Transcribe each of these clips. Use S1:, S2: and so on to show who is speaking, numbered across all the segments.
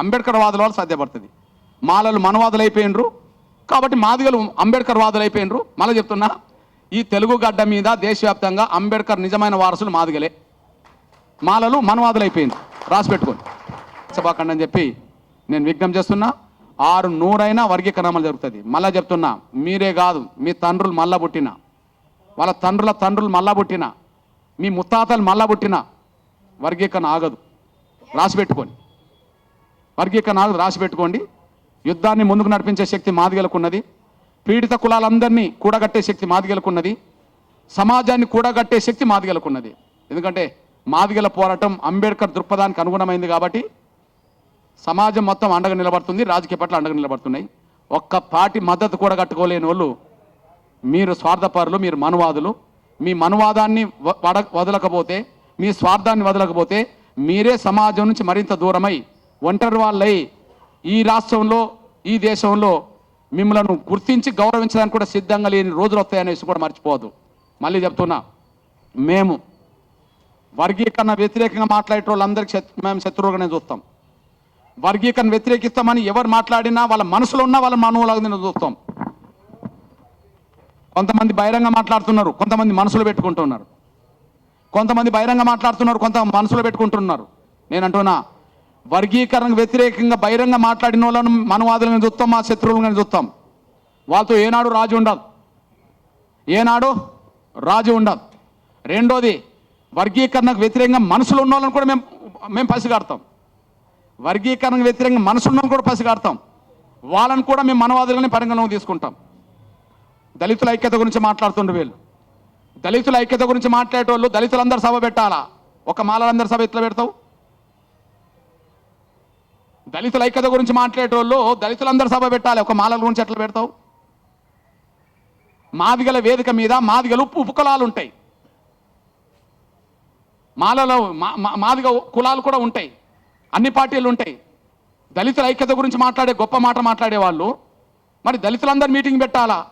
S1: అంబేద్కర్ వాదుల వల్ల సాధ్యపడుతుంది. మాలలు మనవాదులు అయిపోయినరు కాబట్టి మాదిగలు అంబేద్కర్ వాదులు అయిపోయినరు మళ్ళీ చెప్తున్నా ఈ తెలుగు గడ్డ మీద దేశవ్యాప్తంగా అంబేద్కర్ నిజమైన వారసులు మాదిగలే. మాలలు మనవాదులు అయిపోయింది రాసి పెట్టుకోండి. సభాఖండ్ అని చెప్పి నేను విజ్ఞప్తి చేస్తున్నా ఆరు నూరైనా వర్గీకరణలు జరుగుతుంది మళ్ళా చెప్తున్నా మీరే కాదు మీ తండ్రులు మళ్ళా పుట్టిన. వాళ్ళ తండ్రుల తండ్రులు మళ్ళా పుట్టిన. మీ ముత్తాతలు మళ్ళా పుట్టిన. వర్గీకరణ ఆగదు. రాసి పెట్టుకొని వర్గీకరణాలు రాసి పెట్టుకోండి. యుద్ధాన్ని ముందుకు నడిపించే శక్తి మాదిగలకున్నది పీడిత కులాలందరినీ కూడగట్టే శక్తి మాదిగలకున్నది సమాజాన్ని కూడగట్టే శక్తి మాదిగలకున్నది ఎందుకంటే మాదిగల పోరాటం అంబేద్కర్ దృక్పథానికి అనుగుణమైంది కాబట్టి సమాజం మొత్తం అండగా నిలబడుతుంది రాజకీయ పట్ల అండగా నిలబడుతున్నాయి. ఒక్క పార్టీ మద్దతు కూడా కట్టుకోలేని వాళ్ళు మీరు స్వార్థపరులు మీరు మనువాదులు. మీ మనువాదాన్ని వదలకపోతే మీ స్వార్థాన్ని వదలకపోతే మీరే సమాజం నుంచి మరింత దూరమై ఒంటరి వాళ్ళై ఈ రాష్ట్రంలో ఈ దేశంలో మిమ్మల్ని గుర్తించి గౌరవించడానికి కూడా సిద్ధంగా లేని రోజులు వస్తాయనేసి కూడా మర్చిపోవద్దు. మళ్ళీ చెప్తున్నా మేము వర్గీకరణ వ్యతిరేకంగా మాట్లాడే వాళ్ళందరికీ మేము శత్రువుగానే చూస్తాం. వర్గీకరణ వ్యతిరేకిస్తామని ఎవరు మాట్లాడినా వాళ్ళ మనసులో ఉన్న వాళ్ళ మనవులాగా చూస్తాం. కొంతమంది బహిరంగ మాట్లాడుతున్నారు కొంతమంది మనసులో పెట్టుకుంటున్నారు. కొంతమంది బహిరంగ మాట్లాడుతున్నారు కొంత మనసులో పెట్టుకుంటున్నారు. నేను అంటున్నా వర్గీకరణకు వ్యతిరేకంగా బహిరంగ మాట్లాడిన వాళ్ళను మనవాదులను చూస్తాం మా శత్రువులను చూస్తాం. వాళ్ళతో ఏనాడు రాజు ఉండదు. ఏనాడు రాజు ఉండదు. రెండోది వర్గీకరణకు వ్యతిరేకంగా మనసులో ఉన్న వాళ్ళని కూడా మేము మేము పసిగాడతాం. వర్గీకరణకు వ్యతిరేకంగా మనసులో కూడా పసిగాడతాం. వాళ్ళని కూడా మేము మనవాదులని పరిగణలోకి తీసుకుంటాం. దళితుల ఐక్యత గురించి మాట్లాడుతుండ్రు వీళ్ళు. దళితుల ఐక్యత గురించి మాట్లాడేటోళ్ళు దళితులందరూ సభ పెట్టాలా? ఒక మాలలందరూ సభ ఎట్లా పెడతావు? దళితుల ఐక్యత గురించి మాట్లాడేటోళ్ళు దళితులందరూ సభ పెట్టాలి. ఒక మాలల గురించి ఎట్లా పెడతావు? మాదిగల వేదిక మీద మాదిగలు ఉప్పు ఉపకులాలు ఉంటాయి. మాలలో మా- మా- మాదిగ కులాలు కూడా ఉంటాయి. అన్ని పార్టీలు ఉంటాయి. దళితుల ఐక్యత గురించి మాట్లాడే గొప్ప మాట మాట్లాడే వాళ్ళు. మరి దళితులందరూ మీటింగ్ పెట్టాలా?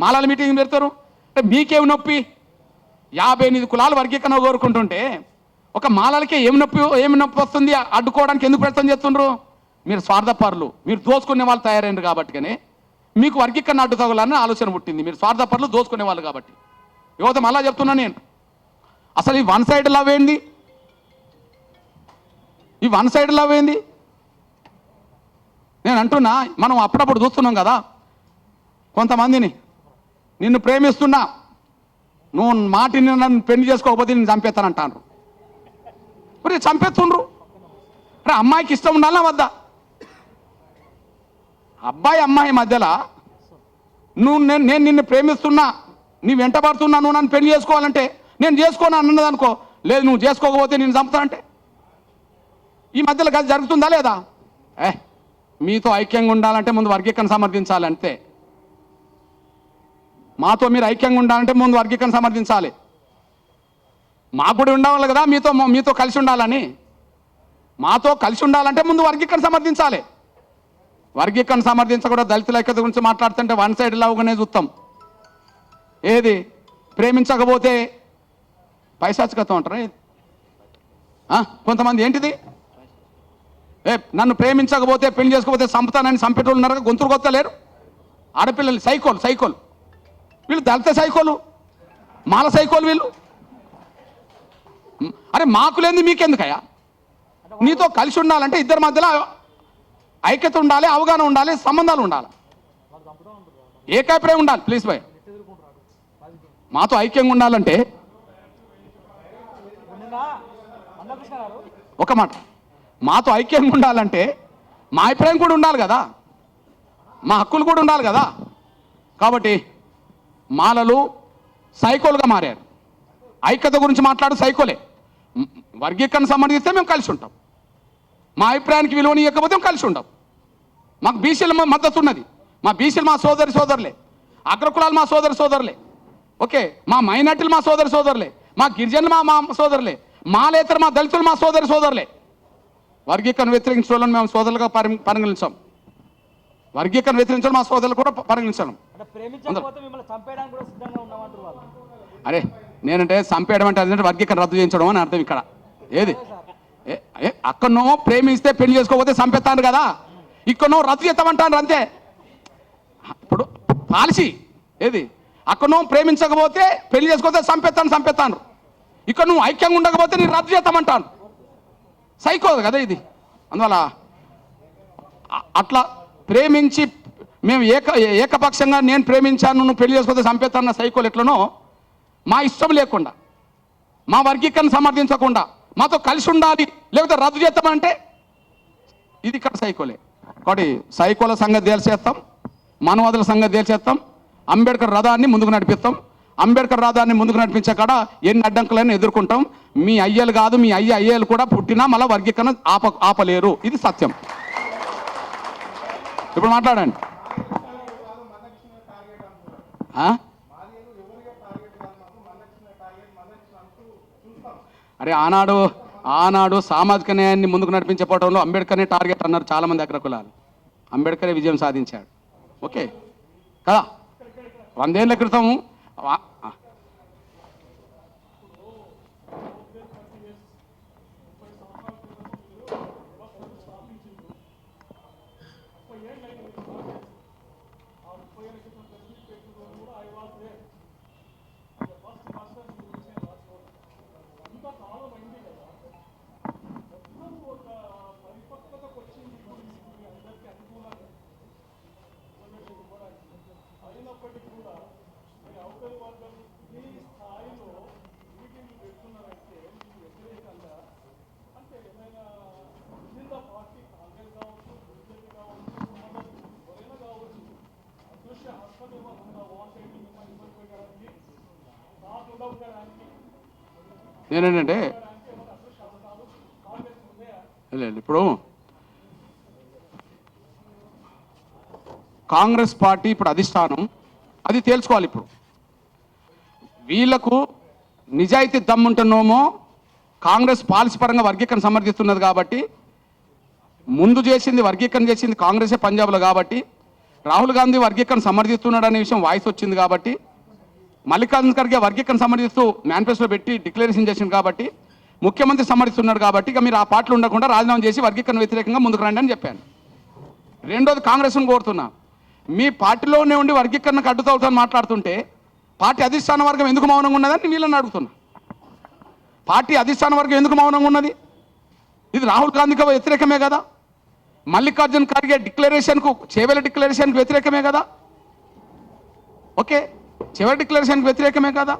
S1: మాలల మీటింగ్ పెడతారు? అంటే మీకేం నొప్పి? యాభై ఎనిమిది కులాలు వర్గీకరణ కోరుకుంటుంటే ఒక మాలలకే ఏం నొప్పి ఏమి నొప్పి వస్తుంది? అడ్డుకోవడానికి ఎందుకు ప్రయత్నం చేస్తుండ్రు? మీరు స్వార్థపరులు. మీరు దోచుకునే వాళ్ళు తయారైనరు కాబట్టి కానీ మీకు వర్గీకరణ అడ్డు తగలని ఆలోచన పుట్టింది. మీరు స్వార్థపరులు దోచుకునే వాళ్ళు కాబట్టి. యువత మళ్ళా చెప్తున్నా నేను. అసలు ఈ వన్ సైడ్ లవ్ ఏంది? ఈ వన్ సైడ్ లవ్ ఏంది? నేను అంటున్నా మనం అప్పుడప్పుడు చూస్తున్నాం కదా కొంతమందిని నిన్ను ప్రేమిస్తున్నా నువ్వు మాటిని నన్ను పెళ్ళి చేసుకోకపోతే నేను చంపేస్తానంటాను మరి చంపేస్తుండ్రు. అరే అమ్మాయికి ఇష్టం ఉండాలా వద్దా. అబ్బాయి అమ్మాయి మధ్యలో నువ్వు నేను నేను నిన్ను ప్రేమిస్తున్నా నీ వెంట పడుతున్నా నువ్వు నన్ను పెళ్ళి చేసుకోవాలంటే నేను చేసుకోను అన్నది అనుకో లేదు నువ్వు చేసుకోకపోతే నేను చంపుతానంటే? ఈ మధ్యలో గది జరుగుతుందా లేదా? ఏ మీతో ఐక్యంగా ఉండాలంటే ముందు వర్గీకరణ సమర్థించాలి అంతే. మాతో మీరు ఐక్యంగా ఉండాలంటే ముందు వర్గీకరణ సమర్థించాలి. మా కూడా ఉండవాలి కదా మీతో మీతో కలిసి ఉండాలని. మాతో కలిసి ఉండాలంటే ముందు వర్గీకరణ సమర్థించాలి. వర్గీకరణ సమర్థించకూడదు దళితుల ఐక్యత గురించి మాట్లాడుతుంటే వన్ సైడ్ లాగానే చూస్తాం ఏది? ప్రేమించకపోతే పైశాచికత్వం అంటారా కొంతమంది ఏంటిది? ఏ నన్ను ప్రేమించకపోతే పెళ్ళి చేసుకోకపోతే చంపుతానని చంపేటోళ్ళు ఉన్నారు కదా, గొంతులు కొత్తలేరు? ఆడపిల్లలు సైకోలు సైకోలు. వీళ్ళు దళిత సైకోలు? మాల సైకోలు వీళ్ళు? అరే మాకు లేని మీకెందుకయ్యా? నీతో కలిసి ఉండాలంటే ఇద్దరి మధ్యలో ఐక్యత ఉండాలి అవగాహన ఉండాలి సంబంధాలు ఉండాలి. ఏకాభిప్రాయం ఉండాలి ప్లీజ్ బాయ్ మాతో ఐక్యంగా ఉండాలంటే ఒక మాట. మాతో ఐక్యంగా ఉండాలంటే మా అభిప్రాయం కూడా ఉండాలి కదా. మా హక్కులు కూడా ఉండాలి కదా. కాబట్టి మాలలు సైకోలుగా మారారు. ఐక్యత గురించి మాట్లాడు సైకోలే. వర్గీకరణ సంబంధిస్తే మేము కలిసి ఉంటాం. మా అభిప్రాయానికి విలువనియకపోతే కలిసి ఉంటాం మాకు బీసీల మ- మద్దతు ఉన్నది. మా బీసీలు మా సోదరి సోదరులే. అగ్రకులాలు మా సోదరి సోదరులే. ఓకే మా మైనార్టీలు మా సోదరి సోదరులే. మా గిరిజనులు మా మా సోదరులే. మాలేతర మా దళితులు మా సోదరి సోదరులే. వర్గీకరణ వ్యతిరేకించిన వాళ్ళని మేము సోదరులుగా పరి పరిగణించాం. వర్గీకరణ వ్యతిరేకించడం మా సోదరులు కూడా పరిగణించాం.
S2: అంటే ప్రేమించకపోతే మిమ్మల్ని చంపేయడానికి కూడా సిద్ధంగా ఉన్నామంటారు వాళ్ళు.
S1: అరే నేనంటే చంపేయడం అంటే వర్గీకరణ రద్దు చేయించడం అని అర్థం ఇక్కడ. ఏది? అక్కడనో ప్రేమిస్తే పెళ్ళి చేసుకోకపోతే చంపేస్తాను కదా. ఇక్కడనో రద్దు చేస్తామంటాను అంతే. ఇప్పుడు పాలసీ ఏది? అక్కడనో ప్రేమించకపోతే పెళ్ళి చేసుకోకపోతే చంపేస్తాను చంపేస్తాను ఇక్కడ నువ్వు ఐక్యంగా ఉండకపోతే నేను రద్దు చేస్తామంటాను సైకో కదా ఇది. అందువల్ల అట్లా ప్రేమించి మేము ఏక ఏకపక్షంగా నేను ప్రేమించాను నువ్వు పెళ్ళి చేసుకోతే చంపేస్తాన్న సైకోలు ఎట్లనో మా ఇష్టం లేకుండా మా వర్గీకరణ సమర్థించకుండా మాతో కలిసి ఉండాలి. లేకపోతే రద్దు చేస్తామంటే? ఇది ఇక్కడ సైకోలే. కాబట్టి సైకోల సంగతి తేల్చేస్తాం మానవాదుల సంగతి తేల్చేస్తాం అంబేద్కర్ రథాన్ని ముందుకు నడిపిస్తాం. అంబేద్కర్ రథాన్ని ముందుకు నడిపించే కాడ ఎన్ని అడ్డంకులైనా ఎదుర్కొంటాం? మీ అయ్యలు కాదు మీ అయ్య అయ్యలు కూడా పుట్టినా మళ్ళీ వర్గీకరణ ఆప ఆపలేరు. ఇది సత్యం. ఇప్పుడు మాట్లాడండి. అరే ఆనాడు ఆనాడు సామాజిక న్యాయాన్ని ముందుకు నడిపించకపోవడంలో అంబేద్కర్నే టార్గెట్ అన్నారు చాలా మంది అగ్రకులాలు అంబేద్కరే విజయం సాధించాడు. ఓకే. కదా? వందేళ్ళ క్రితం నేనేంటంటే లేదు ఇప్పుడు కాంగ్రెస్ పార్టీ ఇప్పుడు అధిష్టానం అది తేల్చుకోవాలి ఇప్పుడు. వీళ్ళకు నిజాయితీ దమ్ముంటున్నామో కాంగ్రెస్ పాలసీ పరంగా వర్గీకరణ సమర్థిస్తున్నది కాబట్టి ముందు చేసింది వర్గీకరణ చేసింది కాంగ్రెసే పంజాబ్లో కాబట్టి రాహుల్ గాంధీ వర్గీకరణ సమర్థిస్తున్నాడు అనే విషయం వాయిస్ వచ్చింది కాబట్టి మల్లికార్జున ఖర్గే వర్గీకరణ సమర్థిస్తూ మేనిఫెస్టో పెట్టి డిక్లరేషన్ చేసింది కాబట్టి ముఖ్యమంత్రి సమర్థిస్తున్నాడు కాబట్టి ఇక మీరు ఆ పార్టీలు ఉండకుండా రాజీనామా చేసి వర్గీకరణ వ్యతిరేకంగా ముందుకు రండి అని చెప్పాను. రెండోది కాంగ్రెస్ను కోరుతున్నా. మీ పార్టీలోనే ఉండి వర్గీకరణకు అడ్డుతవుతాను మాట్లాడుతుంటే పార్టీ అధిష్టాన వర్గం ఎందుకు మౌనంగా ఉన్నదని వీళ్ళని అడుగుతున్నా. పార్టీ అధిష్టాన వర్గం ఎందుకు మౌనంగా ఉన్నది? ఇది రాహుల్ గాంధీకి వ్యతిరేకమే కదా? మల్లికార్జున్ ఖర్గే డిక్లరేషన్కు చేవెల డిక్లరేషన్కు వ్యతిరేకమే కదా? ఓకే? చివరి డిక్లరేషన్కి వ్యతిరేకమే కదా?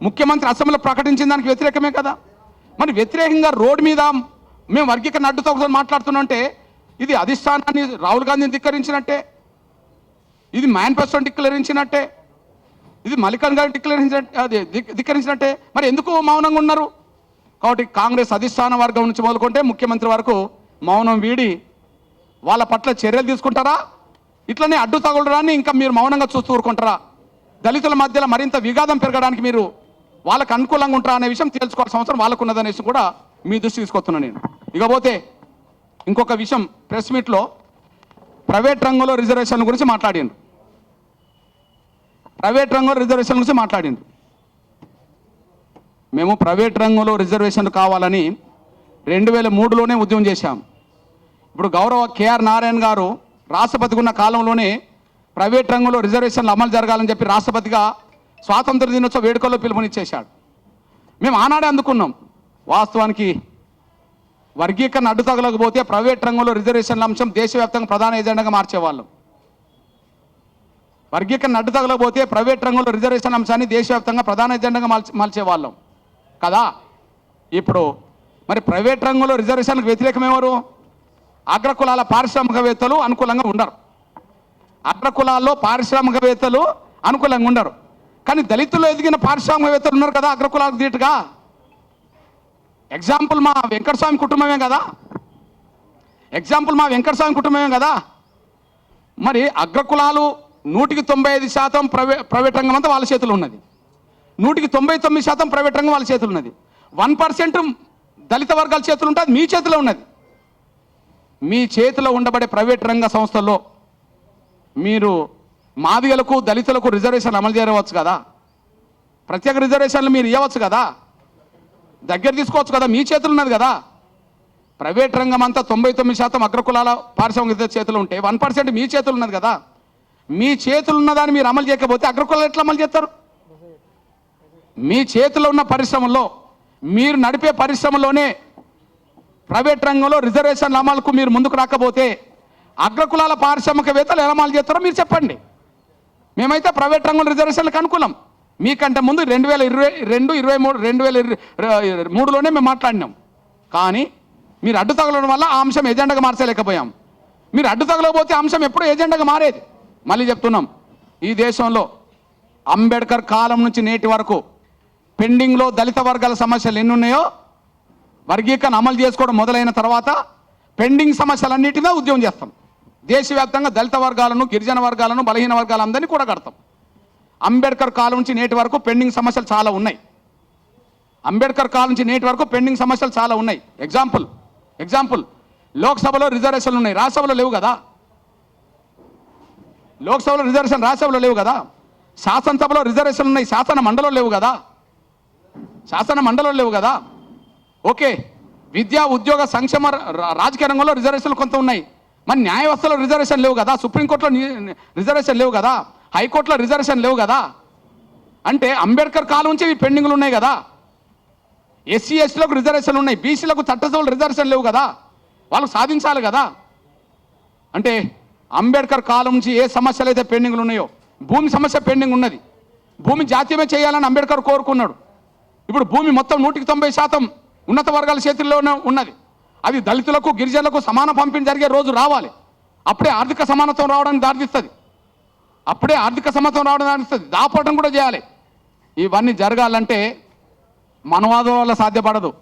S1: ముఖ్యమంత్రి అసెంబ్లీలో ప్రకటించిన దానికి వ్యతిరేకమే కదా? మరి వ్యతిరేకంగా రోడ్డు మీద మేము వర్గీకరణ అడ్డుతో ఒకసారి మాట్లాడుతున్నాంటే ఇది అధిష్టానాన్ని రాహుల్ గాంధీని ధిక్కరించినట్టే ఇది మేనిఫెస్టోని డిక్లరించినట్టే ఇది మల్లికార్జున గారిని డిక్లరించిన అది ధిక్కరించినట్టే. మరి ఎందుకు మౌనంగా ఉన్నారు? కాబట్టి కాంగ్రెస్ అధిష్టాన వర్గం నుంచి మొదలుకుంటే ముఖ్యమంత్రి వరకు మౌనం వీడి వాళ్ళ పట్ల చర్యలు తీసుకుంటారా? ఇట్లనే అడ్డు తగులడాన్ని ఇంకా మీరు మౌనంగా చూస్తూ ఊరుకుంటారా? దళితుల మధ్యలో మరింత విఘాతం పెరగడానికి మీరు వాళ్ళకు అనుకూలంగా ఉంటారా అనే విషయం తెలుసుకోవాల్సిన అవసరం వాళ్ళకు ఉన్నదనేసి కూడా మీ దృష్టి తీసుకొస్తున్నాను నేను. ఇకపోతే ఇంకొక విషయం ప్రెస్ మీట్లో ప్రైవేట్ రంగంలో రిజర్వేషన్ గురించి మాట్లాడిండు. ప్రైవేట్ రంగంలో రిజర్వేషన్ గురించి మాట్లాడిండు. మేము ప్రైవేట్ రంగంలో రిజర్వేషన్లు కావాలని రెండు వేల మూడులోనే ఉద్యమం చేశాం. ఇప్పుడు గౌరవ కేఆర్ నారాయణ గారు రాష్ట్రపతిగా ఉన్న కాలంలోనే ప్రైవేట్ రంగంలో రిజర్వేషన్లు అమలు జరగాలని చెప్పి రాష్ట్రపతిగా స్వాతంత్ర దినోత్సవ వేడుకల్లో పిలుపునిచ్చేశాడు. మేము ఆనాడే అందుకున్నాం. వాస్తవానికి వర్గీకరణ అడ్డు తగలకపోతే ప్రైవేట్ రంగంలో రిజర్వేషన్ల అంశం దేశవ్యాప్తంగా ప్రధాన ఎజెండాగా మార్చేవాళ్ళం. వర్గీకరణ అడ్డు తగలకపోతే ప్రైవేట్ రంగంలో రిజర్వేషన్ అంశాన్ని దేశవ్యాప్తంగా ప్రధాన ఎజెండాగా మల్చి మలిచేవాళ్ళం కదా? ఇప్పుడు మరి ప్రైవేట్ రంగంలో రిజర్వేషన్లకు వ్యతిరేకం ఎవరు? అగ్రకులాల పారిశ్రామికవేత్తలు అనుకూలంగా ఉండరు. అగ్ర కులాల్లో పారిశ్రామికవేత్తలు అనుకూలంగా ఉండరు. కానీ దళితులు ఎదిగిన పారిశ్రామికవేత్తలు ఉన్నారు కదా అగ్ర కులాలకు దీటుగా. ఎగ్జాంపుల్ మా వెంకటస్వామి కుటుంబమే కదా. ఎగ్జాంపుల్ మా వెంకటస్వామి కుటుంబమే కదా. మరి అగ్రకులాలు నూటికి తొంభై ఐదు శాతం ప్రైవే ప్రైవేట్ రంగం అంతా వాళ్ళ చేతులు ఉన్నది. నూటికి తొంభై తొమ్మిది శాతం ప్రైవేట్ రంగం వాళ్ళ చేతులు ఉన్నది. వన్ పర్సెంట్ దళిత వర్గాల చేతులు ఉంటుంది మీ చేతిలో ఉన్నది. మీ చేతిలో ఉండబడే ప్రైవేట్ రంగ సంస్థల్లో మీరు మాదిగలకు దళితులకు రిజర్వేషన్ అమలు చేయవచ్చు కదా? ప్రత్యేక రిజర్వేషన్లు మీరు ఇవ్వచ్చు కదా? దగ్గర తీసుకోవచ్చు కదా? మీ చేతులు ఉన్నది కదా? ప్రైవేట్ రంగం అంతా తొంభై తొమ్మిది శాతం అగ్రకులాల పారిశ్రామిక చేతులు ఉంటే వన్ పర్సెంట్ మీ చేతులు ఉన్నది కదా? మీ చేతులు ఉన్నదాన్ని మీరు అమలు చేయకపోతే అగ్రకులాలు ఎట్లా అమలు చేస్తారు? మీ చేతిలో ఉన్న పరిశ్రమల్లో మీరు నడిపే పరిశ్రమలోనే ప్రైవేట్ రంగంలో రిజర్వేషన్ల అమలుకు మీరు ముందుకు రాకపోతే అగ్రకులాల పారిశ్రామికవేత్తలు ఎలమాలు చేస్తారో మీరు చెప్పండి. మేమైతే ప్రైవేట్ రంగంలో రిజర్వేషన్లకు అనుకూలం మీకంటే ముందు రెండు వేల ఇరవై రెండు ఇరవై మూడు రెండు వేల ఇరవై మూడులోనే మేము మాట్లాడినాం. కానీ మీరు అడ్డు తగలడం వల్ల ఆ అంశం ఎజెండాగా మార్చలేకపోయాం. మీరు అడ్డు తగలకపోతే అంశం ఎప్పుడూ ఎజెండాగా మారేది. మళ్ళీ చెప్తున్నాం ఈ దేశంలో అంబేద్కర్ కాలం నుంచి నేటి వరకు పెండింగ్లో దళిత వర్గాల సమస్యలు ఎన్ని ఉన్నాయో వర్గీకరణ అమలు చేసుకోవడం మొదలైన తర్వాత పెండింగ్ సమస్యలన్నిటిగా ఉద్యమం చేస్తాం. దేశవ్యాప్తంగా దళిత వర్గాలను గిరిజన వర్గాలను బలహీన వర్గాలందరినీ కూడా కడతాం. అంబేద్కర్ కాలం నుంచి నేటి వరకు పెండింగ్ సమస్యలు చాలా ఉన్నాయి. అంబేద్కర్ కాలం నుంచి నేటి వరకు పెండింగ్ సమస్యలు చాలా ఉన్నాయి. ఎగ్జాంపుల్ ఎగ్జాంపుల్ లోక్సభలో రిజర్వేషన్లు ఉన్నాయి. రాజ్యసభలో లేవు కదా. లోక్సభలో రిజర్వేషన్ రాజ్యసభలో లేవు కదా. శాసనసభలో రిజర్వేషన్లు ఉన్నాయి. శాసన మండలం లేవు కదా. శాసన మండలం లేవు కదా. ఓకే. విద్యా ఉద్యోగ సంక్షేమ రాజకీయ రంగంలో రిజర్వేషన్లు కొంత ఉన్నాయి. మరి న్యాయ వ్యవస్థలో రిజర్వేషన్ లేవు కదా? సుప్రీంకోర్టులో రిజర్వేషన్ లేవు కదా? హైకోర్టులో రిజర్వేషన్ లేవు కదా? అంటే అంబేద్కర్ కాలం నుంచి ఇవి పెండింగ్లు ఉన్నాయి కదా? ఎస్సీ ఎస్టీలకు రిజర్వేషన్లు ఉన్నాయి. బీసీలకు చట్టసభలు రిజర్వేషన్ లేవు కదా? వాళ్ళు సాధించాలి కదా? అంటే అంబేద్కర్ కాలం నుంచి ఏ సమస్యలు అయితే పెండింగ్లు ఉన్నాయో భూమి సమస్య పెండింగ్ ఉన్నది. భూమి జాతీయమే చేయాలని అంబేద్కర్ కోరుకున్నాడు. ఇప్పుడు భూమి మొత్తం నూటికి తొంభై శాతం ఉన్నత వర్గాల చేతుల్లోనే ఉన్నది. అది దళితులకు గిరిజనులకు సమాన పంపిణీ జరిగే రోజు రావాలి. అప్పుడే ఆర్థిక సమానత్వం రావడానికి దారితీస్తుంది. అప్పుడే ఆర్థిక సమానత్వం రావడానికి దారిస్తుంది దాపోవడం కూడా చేయాలి. ఇవన్నీ జరగాలంటే మనవాదం వల్ల సాధ్యపడదు.